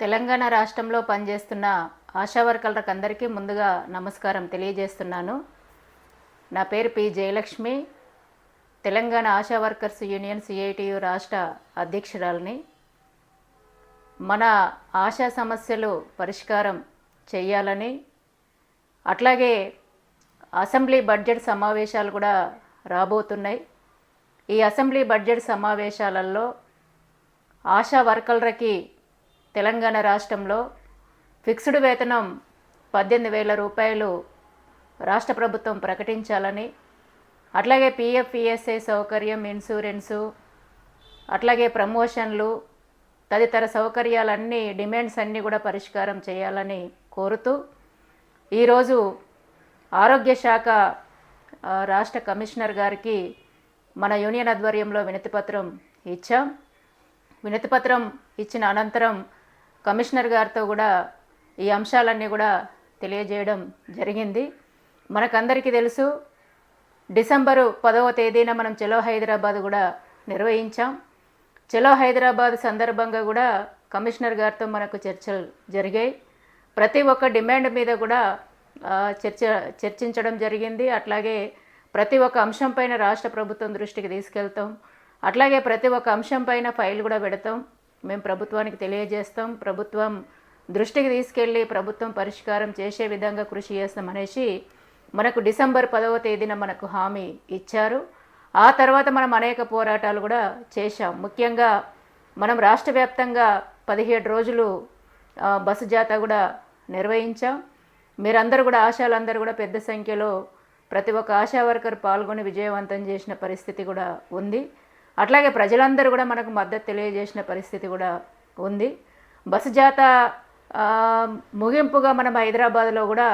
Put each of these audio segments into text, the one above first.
తెలంగాణ రాష్ట్రంలో పనిచేస్తున్న ఆశా వర్కర్లకు అందరికీ ముందుగా నమస్కారం తెలియజేస్తున్నాను. నా పేరు P Jayalakshmi. Telangana ASHA workers union CITU రాష్ట్ర అధ్యక్షురాలని. మన ఆశా సమస్యలు పరిష్కారం చేయాలని అట్లాగే అసెంబ్లీ బడ్జెట్ సమావేశాలు కూడా రాబోతున్నాయి. ఈ అసెంబ్లీ బడ్జెట్ సమావేశాలలో ఆశా వర్కర్లకి తెలంగాణ రాష్ట్రంలో ఫిక్స్డ్ వేతనం పద్దెనిమిది వేల రూపాయలు రాష్ట్ర ప్రభుత్వం ప్రకటించాలని అట్లాగే పిఎఫ్ సౌకర్యం ఇన్సూరెన్సు అట్లాగే ప్రమోషన్లు తదితర సౌకర్యాలన్నీ డిమాండ్స్ అన్నీ కూడా పరిష్కారం చేయాలని కోరుతూ ఈరోజు ఆరోగ్య శాఖ రాష్ట్ర కమిషనర్ గారికి మన యూనియన్ ఆధ్వర్యంలో వినతిపత్రం ఇచ్చాం. వినతిపత్రం ఇచ్చిన అనంతరం కమిషనర్ గారితో కూడా ఈ అంశాలన్నీ కూడా తెలియజేయడం జరిగింది. మనకందరికీ తెలుసు డిసెంబరు పదవ తేదీన మనం చలో హైదరాబాద్ కూడా నిర్వహించాం. చలో హైదరాబాద్ సందర్భంగా కూడా కమిషనర్ గారితో మనకు చర్చలు జరిగాయి. ప్రతి ఒక్క డిమాండ్ మీద కూడా చర్చ చర్చించడం జరిగింది. అట్లాగే ప్రతి ఒక్క అంశం పైన రాష్ట్ర ప్రభుత్వం దృష్టికి తీసుకెళ్తాం. అట్లాగే ప్రతి ఒక్క అంశం పైన ఫైల్ కూడా పెడతాం. మేము ప్రభుత్వానికి తెలియజేస్తాం ప్రభుత్వం దృష్టికి తీసుకెళ్ళి ప్రభుత్వం పరిష్కారం చేసే విధంగా కృషి చేస్తాం అనేసి మనకు డిసెంబర్ పదవ తేదీన మనకు హామీ ఇచ్చారు. ఆ తర్వాత మనం అనేక పోరాటాలు కూడా చేశాం. ముఖ్యంగా మనం రాష్ట్ర వ్యాప్తంగా పదిహేడు రోజులు బస్సు జాత కూడా నిర్వహించాం. మీరందరూ కూడా ఆశాలందరూ కూడా పెద్ద సంఖ్యలో ప్రతి ఒక్క ఆశా వర్కర్ పాల్గొని విజయవంతం చేసిన పరిస్థితి కూడా ఉంది. అట్లాగే ప్రజలందరూ కూడా మనకు మద్దతు తెలియజేసిన పరిస్థితి కూడా ఉంది. బస్సు జాత ముగింపుగా మనం హైదరాబాద్లో కూడా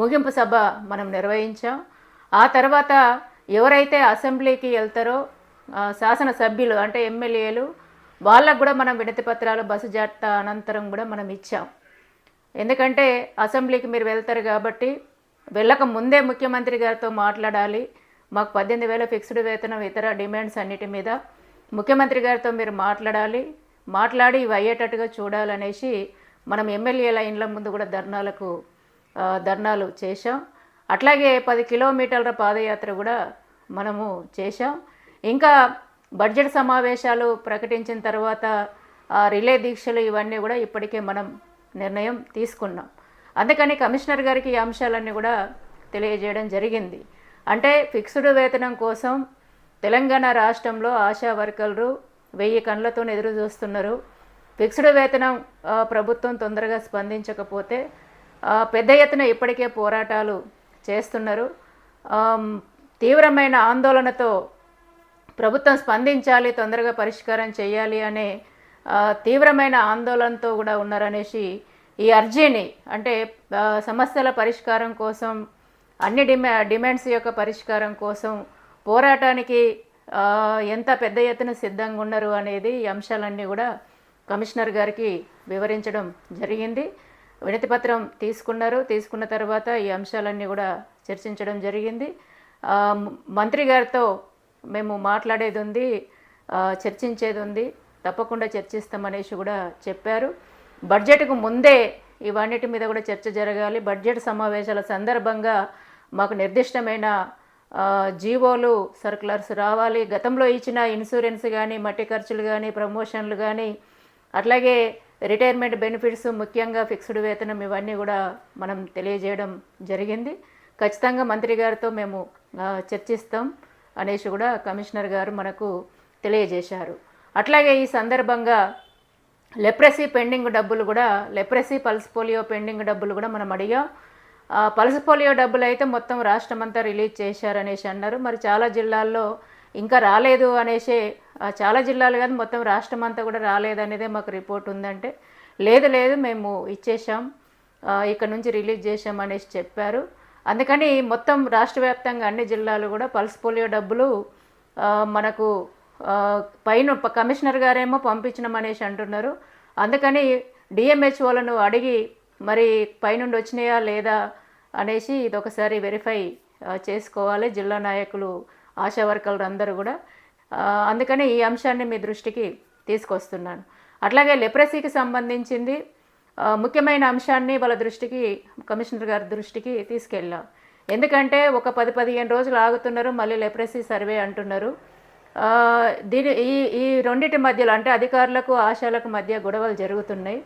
ముగింపు సభ మనం నిర్వహించాం. ఆ తర్వాత ఎవరైతే అసెంబ్లీకి వెళ్తారో శాసనసభ్యులు అంటే ఎమ్మెల్యేలు వాళ్ళకు కూడా మనం వినతి పత్రాలు బస్సు జాత అనంతరం కూడా మనం ఇచ్చాం. ఎందుకంటే అసెంబ్లీకి మీరు వెళ్తారు కాబట్టి వెళ్ళక ముందే ముఖ్యమంత్రి గారితో మాట్లాడాలి. మాకు పద్దెనిమిది వేల ఫిక్స్డ్ వేతనం ఇతర డిమాండ్స్ అన్నిటి మీద ముఖ్యమంత్రి గారితో మీరు మాట్లాడాలి. మాట్లాడి ఇవి అయ్యేటట్టుగా చూడాలనేసి మనం ఎమ్మెల్యేల ఇండ్ల ముందు కూడా ధర్నాలకు ధర్నాలు చేశాం. అట్లాగే పది కిలోమీటర్ల పాదయాత్ర కూడా మనము చేశాం. ఇంకా బడ్జెట్ సమావేశాలు ప్రకటించిన తర్వాత ఆ రిలే దీక్షలు ఇవన్నీ కూడా ఇప్పటికే మనం నిర్ణయం తీసుకున్నాం. అందుకని కమిషనర్ గారికి ఈ అంశాలన్నీ కూడా తెలియజేయడం జరిగింది. అంటే ఫిక్స్డ్ వేతనం కోసం తెలంగాణ రాష్ట్రంలో ఆశా వర్కర్లు వెయ్యి కళ్ళతో ఎదురు చూస్తున్నారు. ఫిక్స్డ్ వేతనం ప్రభుత్వం తొందరగా స్పందించకపోతే పెద్ద ఎత్తున ఇప్పటికే పోరాటాలు చేస్తున్నారు. తీవ్రమైన ఆందోళనతో ప్రభుత్వం స్పందించాలి తొందరగా పరిష్కారం చేయాలి అనే తీవ్రమైన ఆందోళనతో కూడా ఉన్నారనేసి ఈ అర్జీని అంటే సమస్యల పరిష్కారం కోసం అన్ని డిమా డిమాండ్స్ యొక్క పరిష్కారం కోసం పోరాటానికి ఎంత పెద్ద ఎత్తున సిద్ధంగా ఉన్నారు అనేది ఈ అంశాలన్నీ కూడా కమిషనర్ గారికి వివరించడం జరిగింది. వినతిపత్రం తీసుకున్నారు. తీసుకున్న తర్వాత ఈ అంశాలన్నీ కూడా చర్చించడం జరిగింది. మంత్రి గారితో మేము మాట్లాడేది ఉంది చర్చించేది ఉంది. తప్పకుండా చర్చిస్తామనేసి కూడా చెప్పారు. బడ్జెట్కు ముందే ఇవన్నిటి మీద కూడా చర్చ జరగాలి. బడ్జెట్ సమావేశాల సందర్భంగా మాకు నిర్దిష్టమైన జీవోలు సర్కులర్స్ రావాలి. గతంలో ఇచ్చిన ఇన్సూరెన్స్ కానీ మట్టి ఖర్చులు కానీ ప్రమోషన్లు కానీ అట్లాగే రిటైర్మెంట్ బెనిఫిట్స్ ముఖ్యంగా ఫిక్స్డ్ వేతనం ఇవన్నీ కూడా మనం తెలియజేయడం జరిగింది. ఖచ్చితంగా మంత్రి గారితో మేము చర్చిస్తాం అనేసి కూడా కమిషనర్ గారు మనకు తెలియజేశారు. అట్లాగే ఈ సందర్భంగా లెప్రసీ పెండింగ్ డబ్బులు కూడా లెప్రసీ పల్స్ పోలియో పెండింగ్ డబ్బులు కూడా మనం అడిగాం. పల్స్ పోలియో డబ్బులు అయితే మొత్తం రాష్ట్రం అంతా రిలీజ్ చేశారనేసి అన్నారు. మరి చాలా జిల్లాల్లో ఇంకా రాలేదు అనేసి చాలా జిల్లాలు కాదు మొత్తం రాష్ట్రం అంతా కూడా రాలేదనేదే మాకు రిపోర్ట్ ఉందంటే లేదు లేదు మేము ఇచ్చేసాం ఇక్కడ నుంచి రిలీజ్ చేసాం అనేసి చెప్పారు. అందుకని మొత్తం రాష్ట్ర వ్యాప్తంగా అన్ని జిల్లాలు కూడా పల్స్ పోలియో డబ్బులు మనకు పైన కమిషనర్ గారేమో పంపించడం అనేసి అంటున్నారు. అందుకని డిఎంహెచ్ఓలను అడిగి మరి పైనుండి వచ్చినాయా లేదా అనేసి ఇది ఒకసారి వెరిఫై చేసుకోవాలి. జిల్లా నాయకులు ఆశా వర్కర్లు అందరూ కూడా. అందుకనే అందుకని ఈ అంశాన్ని మీ దృష్టికి తీసుకొస్తున్నాను. అట్లాగే లెప్రసీకి సంబంధించింది ముఖ్యమైన అంశాన్ని వాళ్ళ దృష్టికి కమిషనర్ గారి దృష్టికి తీసుకెళ్ళాం. ఎందుకంటే ఒక పది పదిహేను రోజులు ఆగుతున్నారు మళ్ళీ లెప్రసీ సర్వే అంటున్నారు. దీని ఈ ఈ రెండింటి మధ్యలో అంటే అధికారులకు ఆశాలకు మధ్య గొడవలు జరుగుతున్నాయి.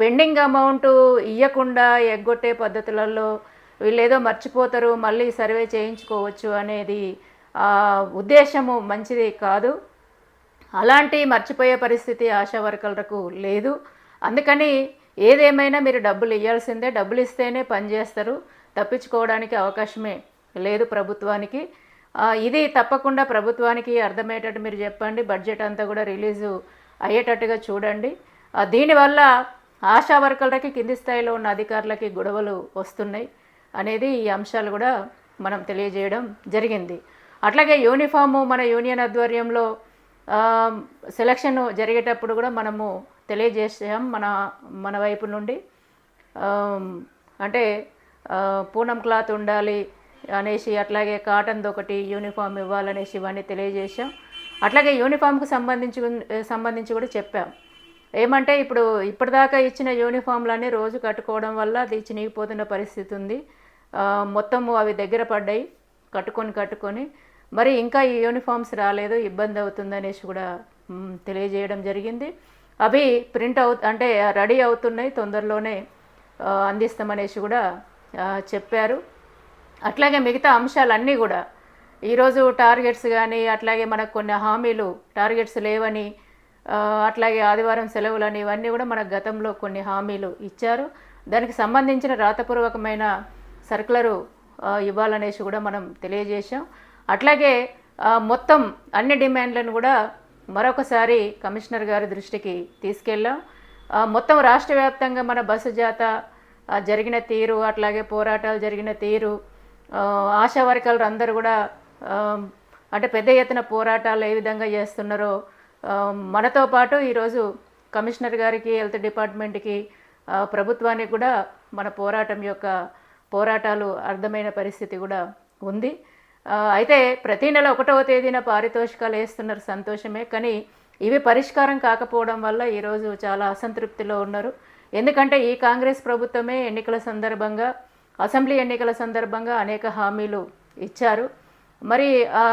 పెండింగ్ అమౌంట్ ఇవ్వకుండా ఎగ్గొట్టే పద్ధతులలో వీళ్ళు ఏదో మర్చిపోతారు మళ్ళీ సర్వే చేయించుకోవచ్చు అనేది ఉద్దేశము మంచిది కాదు. అలాంటి మర్చిపోయే పరిస్థితి ఆశా వర్కర్లకు లేదు. అందుకని ఏదేమైనా మీరు డబ్బులు ఇవ్వాల్సిందే డబ్బులు ఇస్తేనే పనిచేస్తారు తప్పించుకోవడానికి అవకాశమే లేదు ప్రభుత్వానికి. ఇది తప్పకుండా ప్రభుత్వానికి అర్థమయ్యేటట్టు మీరు చెప్పండి. బడ్జెట్ అంతా కూడా రిలీజు అయ్యేటట్టుగా చూడండి. దీనివల్ల ఆశా వర్కర్లకి కింది స్థాయిలో ఉన్న అధికారులకి గొడవలు వస్తున్నాయి. అనేది ఈ అంశాలు కూడా మనం తెలియజేయడం జరిగింది. అట్లాగే యూనిఫాము మన యూనియన్ ఆధ్వర్యంలో సెలక్షన్ జరిగేటప్పుడు కూడా మనము తెలియజేసాం మన మన వైపు నుండి. అంటే పూనం క్లాత్ ఉండాలి అనేసి అట్లాగే కాటన్ ఒకటి యూనిఫామ్ ఇవ్వాలనేసి ఇవన్నీ తెలియజేశాం. అట్లాగే యూనిఫామ్కి సంబంధించి సంబంధించి కూడా చెప్పాం. ఏమంటే ఇప్పుడు ఇప్పటిదాకా ఇచ్చిన యూనిఫామ్లన్నీ రోజు కట్టుకోవడం వల్ల అది చినిగిపోతున్న పరిస్థితి ఉంది. మొత్తము అవి దగ్గర పడ్డాయి కట్టుకొని కట్టుకొని. మరి ఇంకా ఈ యూనిఫామ్స్ రాలేదు ఇబ్బంది అవుతుంది అనేసి కూడా తెలియజేయడం జరిగింది. అవి ప్రింట్ అవు అంటే రెడీ అవుతున్నాయి తొందరలోనే అందిస్తామనేసి కూడా చెప్పారు. అట్లాగే మిగతా అంశాలన్నీ కూడా ఈరోజు టార్గెట్స్ కానీ అట్లాగే మనకు కొన్ని హామీలు టార్గెట్స్ లేవని అట్లాగే ఆదివారం సెలవులని ఇవన్నీ కూడా మన గతంలో కొన్ని హామీలు ఇచ్చారు. దానికి సంబంధించిన రాతపూర్వకమైన సర్కులరు ఇవ్వాలనేసి కూడా మనం తెలియజేశాం. అట్లాగే మొత్తం అన్ని డిమాండ్లను కూడా మరొకసారి కమిషనర్ గారి దృష్టికి తీసుకెళ్ళాం. మొత్తం రాష్ట్ర వ్యాప్తంగా మన బస్సు జాత జరిగిన తీరు అట్లాగే పోరాటాలు జరిగిన తీరు ఆశా వర్కర్లు అందరూ కూడా అంటే పెద్ద ఎత్తున పోరాటాలు ఏ విధంగా చేస్తున్నారో మనతో పాటు ఈరోజు కమిషనర్ గారికి హెల్త్ డిపార్ట్మెంట్కి ప్రభుత్వానికి కూడా మన పోరాటం యొక్క పోరాటాలు అర్థమైన పరిస్థితి కూడా ఉంది. అయితే ప్రతి నెల ఒకటవ తేదీన పారితోషికాలు వేస్తున్నారు సంతోషమే కానీ ఇవి పరిష్కారం కాకపోవడం వల్ల ఈరోజు చాలా అసంతృప్తిలో ఉన్నారు. ఎందుకంటే ఈ కాంగ్రెస్ ప్రభుత్వమే ఎన్నికల సందర్భంగా అసెంబ్లీ ఎన్నికల సందర్భంగా అనేక హామీలు ఇచ్చారు. మరి ఆ,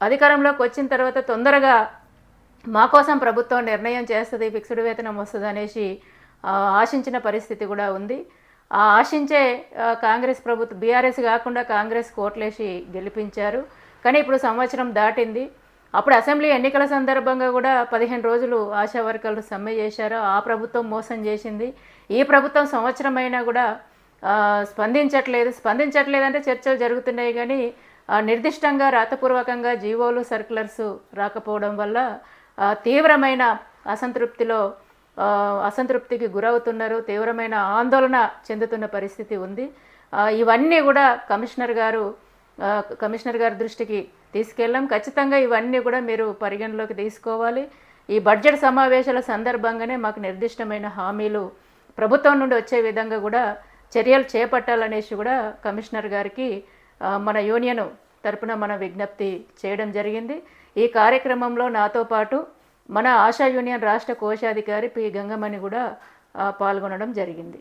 అధికారంలోకి వచ్చిన తర్వాత తొందరగా మా కోసం ప్రభుత్వం నిర్ణయం చేస్తుంది ఫిక్స్డ్ వేతనం వస్తుంది అనేసి ఆశించిన పరిస్థితి కూడా ఉంది. ఆశించే కాంగ్రెస్ ప్రభుత్వం బీఆర్ఎస్ కాకుండా కాంగ్రెస్ కోట్లేసి గెలిపించారు. కానీ ఇప్పుడు సంవత్సరం దాటింది. అప్పుడు అసెంబ్లీ ఎన్నికల సందర్భంగా కూడా పదిహేను రోజులు ఆశా వర్కర్లు సమ్మె చేశారు. ఆ ప్రభుత్వం మోసం చేసింది. ఈ ప్రభుత్వం సంవత్సరం అయినా కూడా స్పందించట్లేదు. స్పందించట్లేదంటే చర్చలు జరుగుతున్నాయి కానీ నిర్దిష్టంగా రాతపూర్వకంగా జీవోలు సర్కులర్స్ రాకపోవడం వల్ల తీవ్రమైన అసంతృప్తిలో అసంతృప్తికి గురవుతున్నారు తీవ్రమైన ఆందోళన చెందుతున్న పరిస్థితి ఉంది. ఇవన్నీ కూడా కమిషనర్ గారు కమిషనర్ గారి దృష్టికి తీసుకెళ్ళాం. ఖచ్చితంగా ఇవన్నీ కూడా మీరు పరిగణలోకి తీసుకోవాలి. ఈ బడ్జెట్ సమావేశాల సందర్భంగానే మాకు నిర్దిష్టమైన హామీలు ప్రభుత్వం నుండి వచ్చే విధంగా కూడా చర్యలు చేపట్టాలనేసి కూడా కమిషనర్ గారికి మన యూనియన్ తరపున మన విజ్ఞప్తి చేయడం జరిగింది. ఈ కార్యక్రమంలో నాతో పాటు మన ఆశా యూనియన్ రాష్ట్ర కోశాధికారి పి గంగమణి కూడా పాల్గొనడం జరిగింది.